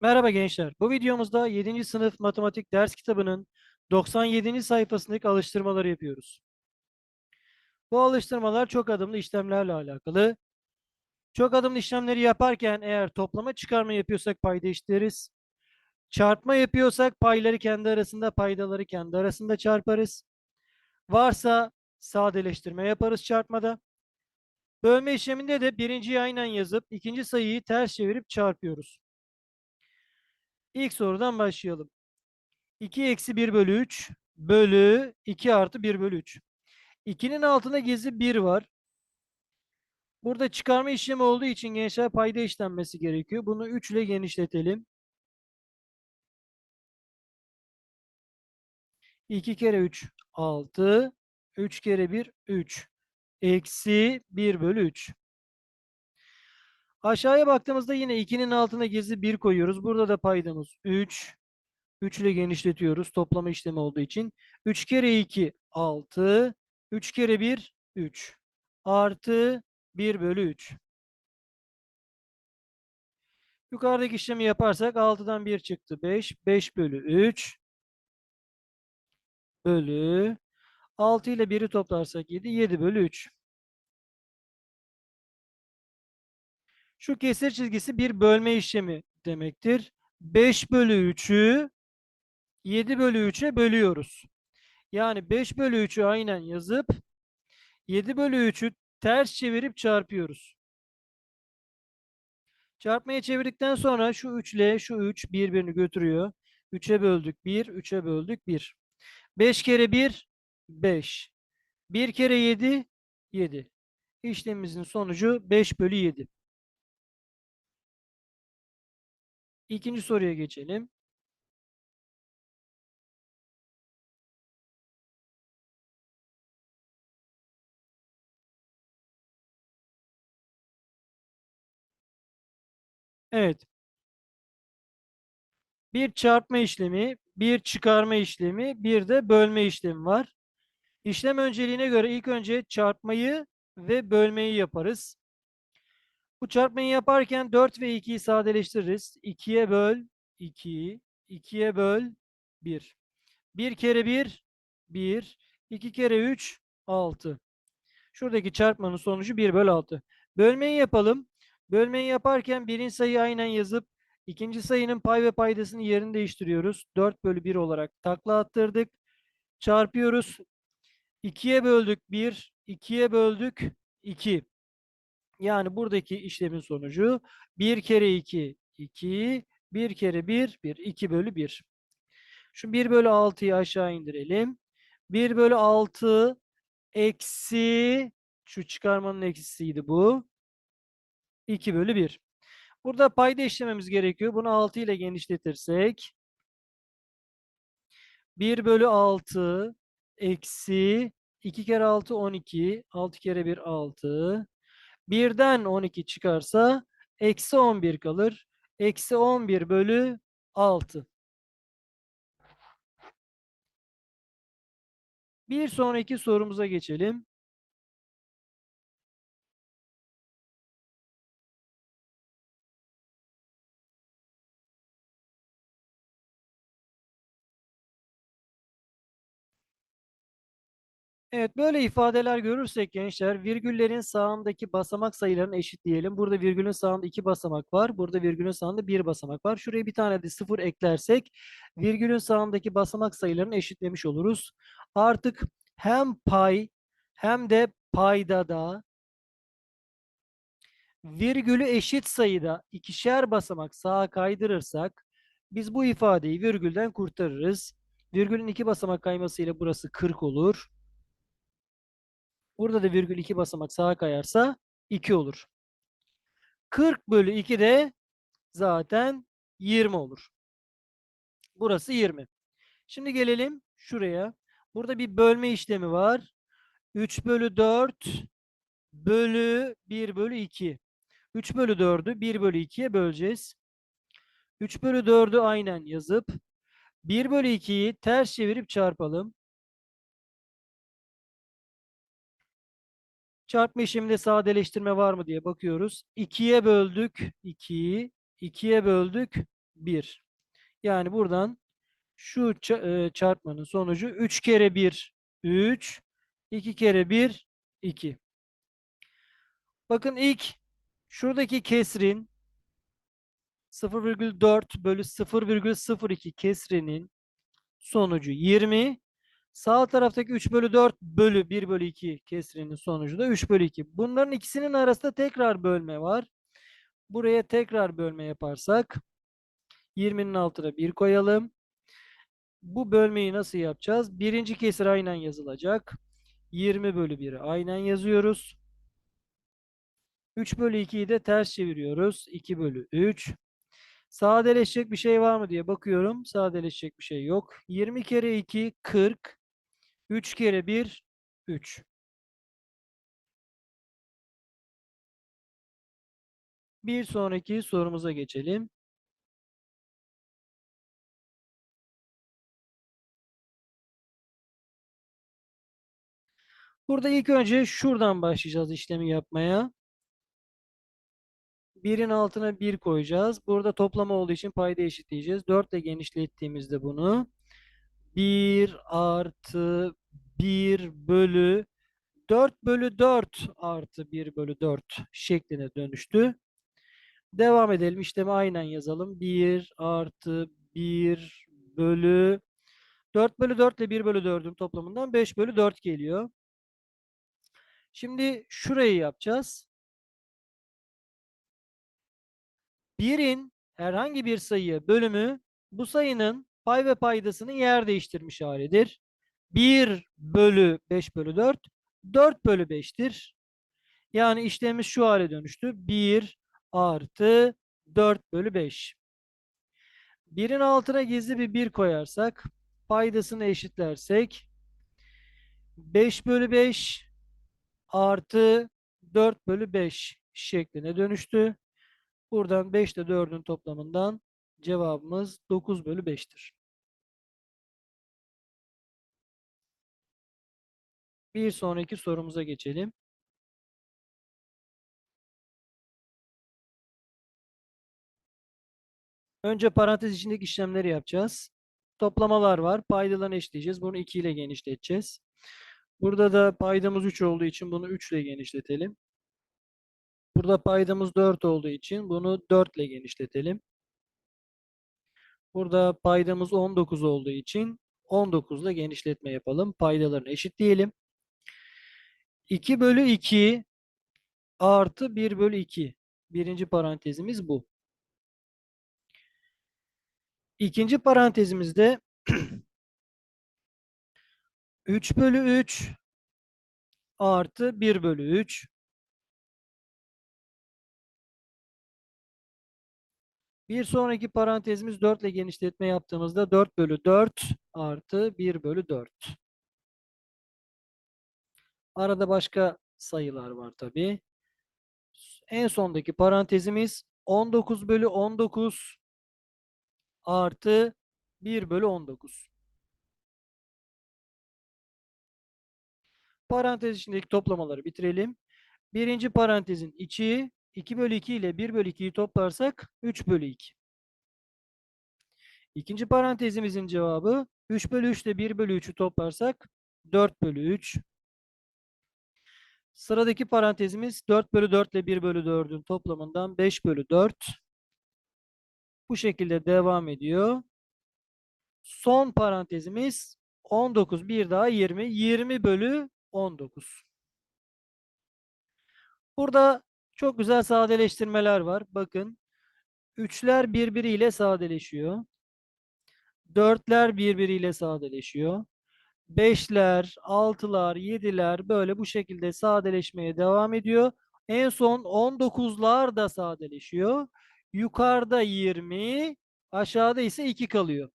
Merhaba gençler. Bu videomuzda 7. sınıf matematik ders kitabının 97. sayfasındaki alıştırmaları yapıyoruz. Bu alıştırmalar çok adımlı işlemlerle alakalı. Çok adımlı işlemleri yaparken eğer toplama çıkarma yapıyorsak payda eşitleriz. Çarpma yapıyorsak payları kendi arasında, paydaları kendi arasında çarparız. Varsa sadeleştirme yaparız çarpmada. Bölme işleminde de birinciyi aynen yazıp ikinci sayıyı ters çevirip çarpıyoruz. İlk sorudan başlayalım. 2 eksi 1 bölü 3 bölü 2 artı 1 bölü 3. 2'nin altında gizli 1 var. Burada çıkarma işlemi olduğu için gençler payda işlenmesi gerekiyor. Bunu 3 ile genişletelim. 2 kere 3 6. 3 kere 1 3. Eksi 1 bölü 3. Aşağıya baktığımızda yine 2'nin altına gizli 1 koyuyoruz. Burada da paydamız 3. 3 ile genişletiyoruz toplama işlemi olduğu için. 3 kere 2 6. 3 kere 1 3. Artı 1 bölü 3. Yukarıdaki işlemi yaparsak 6'dan 1 çıktı 5. 5 bölü 3 bölü 6 ile 1'i toplarsak 7. 7 bölü 3. Şu kesir çizgisi bir bölme işlemi demektir. 5 bölü 3'ü 7 bölü 3'e bölüyoruz. Yani 5 bölü 3'ü aynen yazıp 7 bölü 3'ü ters çevirip çarpıyoruz. Çarpmaya çevirdikten sonra şu 3 ile şu 3 birbirini götürüyor. 3'e böldük 1, 3'e böldük 1. 5 kere 1, 5. 1 kere 7, 7. İşlemimizin sonucu 5 bölü 7. İkinci soruya geçelim. Evet. Bir çarpma işlemi, bir çıkarma işlemi, bir de bölme işlemi var. İşlem önceliğine göre ilk önce çarpmayı ve bölmeyi yaparız. Bu çarpmayı yaparken 4 ve 2'yi sadeleştiririz. 2'ye böl 2, 2'ye böl 1. 1 kere 1, 1. 2 kere 3, 6. Şuradaki çarpmanın sonucu 1 bölü 6. Bölmeyi yapalım. Bölmeyi yaparken birinci sayıyı aynen yazıp ikinci sayının pay ve paydasını yerini değiştiriyoruz. 4 bölü 1 olarak takla attırdık. Çarpıyoruz. 2'ye böldük 1, 2'ye böldük 2. Yani buradaki işlemin sonucu 1 kere 2, 2, 1 kere 1, 1, 2 bölü 1. Şu 1 bölü 6'yı aşağı indirelim. 1 bölü 6 eksi, şu çıkarmanın eksisiydi bu. 2 bölü 1. Burada payda işlememiz gerekiyor. Bunu 6 ile genişletirsek 1 bölü 6 eksi 2 kere 6 12. 6 kere 1 6. 1'den 12 çıkarsa eksi 11 kalır. Eksi 11 bölü 6. Bir sonraki sorumuza geçelim. Evet böyle ifadeler görürsek gençler virgüllerin sağındaki basamak sayılarını eşitleyelim. Burada virgülün sağında iki basamak var. Burada virgülün sağında bir basamak var. Şuraya bir tane de sıfır eklersek virgülün sağındaki basamak sayılarını eşitlemiş oluruz. Artık hem pay hem de paydada virgülü eşit sayıda ikişer basamak sağa kaydırırsak biz bu ifadeyi virgülden kurtarırız. Virgülün iki basamak kaymasıyla burası 40 olur. Burada da virgül 2 basamak sağa kayarsa 2 olur. 40 bölü 2 de zaten 20 olur. Burası 20. Şimdi gelelim şuraya. Burada bir bölme işlemi var. 3 bölü 4 bölü 1 bölü 2. 3 bölü 4'ü 1 bölü 2'ye böleceğiz. 3 bölü 4'ü aynen yazıp 1 bölü 2'yi ters çevirip çarpalım. Çarpma işleminde sadeleştirme var mı diye bakıyoruz. 2'ye böldük 2'yi, 2'ye böldük 1. Yani buradan şu e, çarpmanın sonucu 3 kere 1 3 2 kere 1 2. Bakın ilk şuradaki kesrin 0,4 bölü 0,02 kesrinin sonucu 20. Sağ taraftaki 3 bölü 4 bölü 1 bölü 2 kesrinin sonucu da 3 bölü 2. Bunların ikisinin arasında tekrar bölme var. Buraya tekrar bölme yaparsak 20'nin altına 1 koyalım. Bu bölmeyi nasıl yapacağız? Birinci kesir aynen yazılacak. 20 bölü 1'i aynen yazıyoruz. 3 bölü 2'yi de ters çeviriyoruz. 2 bölü 3. Sadeleşecek bir şey var mı diye bakıyorum. Sadeleşecek bir şey yok. 20 kere 2 40. 3 kere 1 3. Bir sonraki sorumuza geçelim. Burada ilk önce şuradan başlayacağız işlemi yapmaya. 1'in altına 1 koyacağız. Burada toplama olduğu için payda eşitleyeceğiz. 4 ile genişlettiğimizde bunu 1 artı 1 bölü 4 bölü 4 artı 1 bölü 4 şekline dönüştü. Devam edelim. İşlemi aynen yazalım. 1 artı 1 bölü 4 bölü 4 ile 1 bölü 4'ün toplamından 5 bölü 4 geliyor. Şimdi şurayı yapacağız. 1'in herhangi bir sayıya bölümü bu sayının pay ve paydasının yer değiştirmiş halidir. 1 bölü 5 bölü 4 4 bölü 5'tir. Yani işlemimiz şu hale dönüştü. 1 artı 4 bölü 5. 1'in altına gizli bir 1 koyarsak paydasını eşitlersek 5 bölü 5 artı 4 bölü 5 şekline dönüştü. Buradan 5 ile 4'ün toplamından cevabımız 9 bölü 5'tir. Bir sonraki sorumuza geçelim. Önce parantez içindeki işlemleri yapacağız. Toplamalar var. Paydalarını eşitleyeceğiz. Bunu 2 ile genişleteceğiz. Burada da paydamız 3 olduğu için bunu 3 ile genişletelim. Burada paydamız 4 olduğu için bunu 4 ile genişletelim. Burada paydamız 19 olduğu için 19 ile genişletme yapalım. Paydalarını eşitleyelim. 2 bölü 2 artı 1 bölü 2. Birinci parantezimiz bu. İkinci parantezimizde 3 bölü 3 artı 1 bölü 3. Bir sonraki parantezimiz 4 ile genişletme yaptığımızda 4 bölü 4 artı 1 bölü 4. Arada başka sayılar var tabi. En sondaki parantezimiz 19 bölü 19 artı 1 bölü 19. Parantez içindeki toplamaları bitirelim. Birinci parantezin içi 2 bölü 2 ile 1 bölü 2'yi toplarsak 3 bölü 2. İkinci parantezimizin cevabı 3 bölü 3 ile 1 bölü 3'ü toplarsak 4 bölü 3. Sıradaki parantezimiz 4 bölü 4 ile 1 bölü 4'ün toplamından 5 bölü 4. Bu şekilde devam ediyor. Son parantezimiz 19 bir daha 20. 20 bölü 19. Burada çok güzel sadeleştirmeler var. Bakın. Üçler birbiriyle sadeleşiyor. Dörtler birbiriyle sadeleşiyor. Beşler, altılar, yediler böyle bu şekilde sadeleşmeye devam ediyor. En son 19'lar da sadeleşiyor. Yukarıda 20, aşağıda ise 2 kalıyor.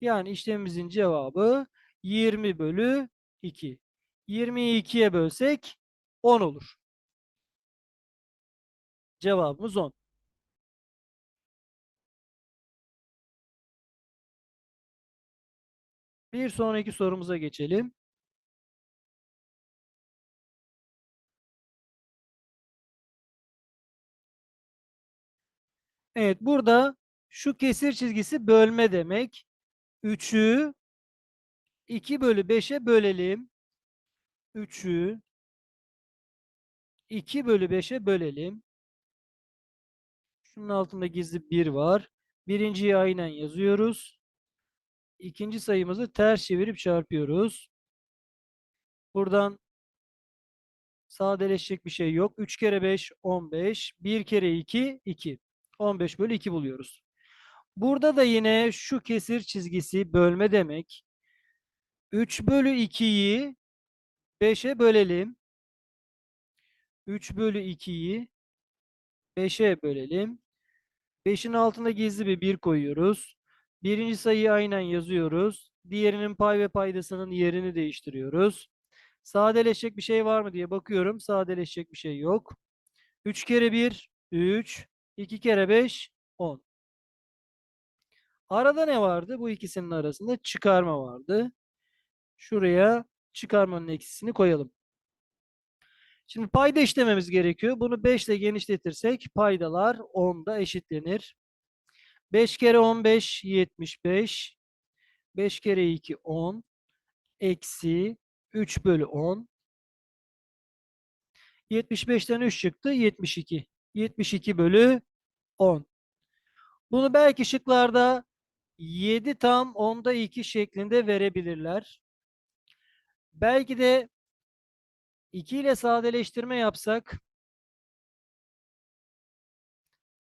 Yani işlemimizin cevabı 20 bölü 2. 20'yi 2'ye bölsek 10 olur. Cevabımız 10. Bir sonraki sorumuza geçelim. Evet burada Şu kesir çizgisi bölme demek. 3'ü 2 bölü 5'e bölelim. 3'ü 2 bölü 5'e bölelim. Şunun altında gizli 1 var. Birinciyi aynen yazıyoruz. İkinci sayımızı ters çevirip çarpıyoruz. Buradan sadeleşecek bir şey yok. 3 kere 5 15. 1 kere 2 2. 15 bölü 2 buluyoruz. Burada da yine şu kesir çizgisi bölme demek. 3 bölü 2'yi 5'e bölelim. 3 bölü 2'yi 5'e bölelim. 5'in altında gizli bir 1 koyuyoruz. Birinci sayıyı aynen yazıyoruz. Diğerinin pay ve paydasının yerini değiştiriyoruz. Sadeleşecek bir şey var mı diye bakıyorum. Sadeleşecek bir şey yok. 3 kere 1 3. 2 kere 5 10. Arada ne vardı? Bu ikisinin arasında çıkarma vardı. Şuraya çıkarmanın eksisini koyalım. Şimdi payda işlememiz gerekiyor. Bunu 5 ile genişletirsek paydalar 10'da eşitlenir. 5 kere 15 75. 5 kere 2 10. Eksi 3 bölü 10. 75'ten 3 çıktı 72. 72 bölü 10. Bunu belki şıklarda 7 tam 10'da 2 şeklinde verebilirler. Belki de 2 ile sadeleştirme yapsak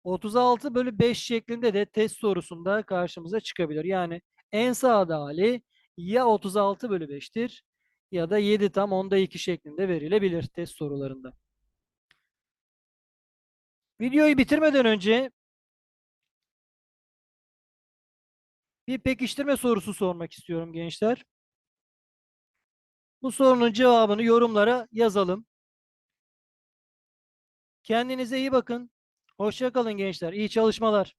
36 bölü 5 şeklinde de test sorusunda karşımıza çıkabilir. Yani en sağda hali ya 36 bölü 5'tir ya da 7 tam 10'da 2 şeklinde verilebilir test sorularında. Videoyu bitirmeden önce bir pekiştirme sorusu sormak istiyorum gençler. Bu sorunun cevabını yorumlara yazalım. Kendinize iyi bakın. Hoşça kalın gençler. İyi çalışmalar.